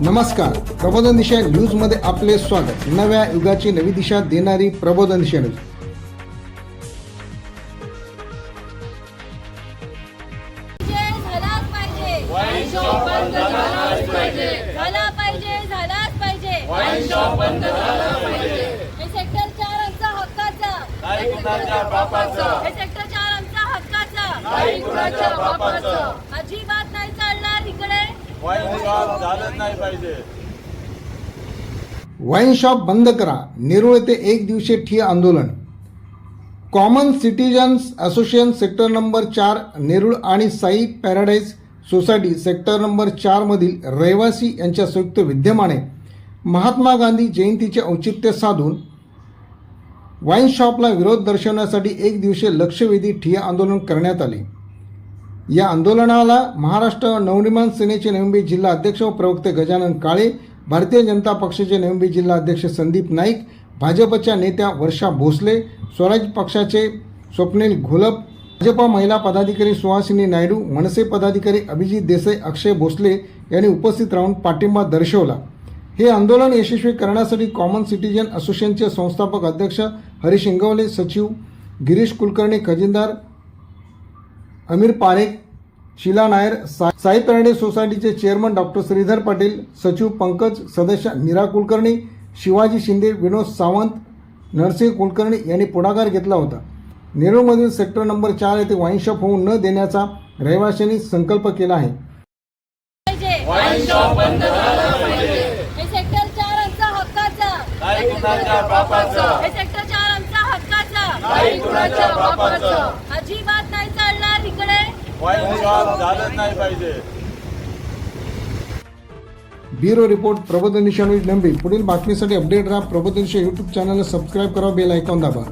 नमस्कार. प्रबोधन दिशा न्यूजमध्ये आपले स्वागत. नव्या युगाची नवी दिशा देणारी प्रबोधन दिशा न्यूज हे. हे. अजिबात नाही वाईन शॉप झालंच नाही पाहिजे. वाईन शॉप बंद करा. नेरूळ ते एक दिवशी ठिय आंदोलन. Common citizens association sector number चार नेरूळ आणि Sai paradise society sector number चारमधील रहिवासी यांच्या संयुक्त विद्यमाने महात्मा गांधी जयंतीचे औचित्य साधून वाईन शॉपला विरोध दर्शवण्यासाठी एक दिवशी लक्षवेधी ठिय्या आंदोलन करण्यात आले. या आंदोलनाला महाराष्ट्र नवनिर्माण सेनेचे नवंबी जिल्हा अध्यक्ष व प्रवक्ते गजानन काळे भारतीय जनता पक्षाचे नवंबी जिल्हा अध्यक्ष संदीप नाईक भाजपच्या नेत्या वर्षा भोसले स्वराज पक्षाचे स्वप्नील घोलप भाजपा महिला पदाधिकारी सुहासिनी नायडू मनसे पदाधिकारी अभिजित देसाई अक्षय भोसले यांनी उपस्थित राहून पाठिंबा दर्शवला. हे आंदोलन यशस्वी करण्यासाठी कॉमन सिटीजन असोसिएशनचे संस्थापक अध्यक्ष हरीश इंगवले सचिव गिरीश कुलकर्णी खजिनदार अमीर पारेख शीला नायर सा साई पॅराडे सोसायटीचे चेअरमन डॉक्टर श्रीधर पाटील सचिव पंकज सदस्य मीरा कुलकर्णी शिवाजी शिंदे विनोद सावंत नरसिंह कुलकर्णी यांनी पुढाकार घेतला होता. नेरूळमधील सेक्टर नंबर चार येथे वाईन शॉप होऊ न देण्याचा रहिवाशांनी संकल्प केला आहे. पाहिजे वाईन शॉप बंद झालं पाहिजे. हे सेक्टर चार आमचा हक्काचा. नाही कुणाच्या बापाचं. हे सेक्टर चार आमचा हक्काचा. नाही कुणाच्या बापाचं. अजिबात इकडे झालंच नाही पाहिजे. ब्युरो रिपोर्ट प्रबोधन निशा न्यूज नंबी पुढील बातमीसाठी अपडेट राहा प्रबोधन युट्यूब यूट्यूब चॅनलला सबस्क्राईब करा बेल आयकॉन दाबा.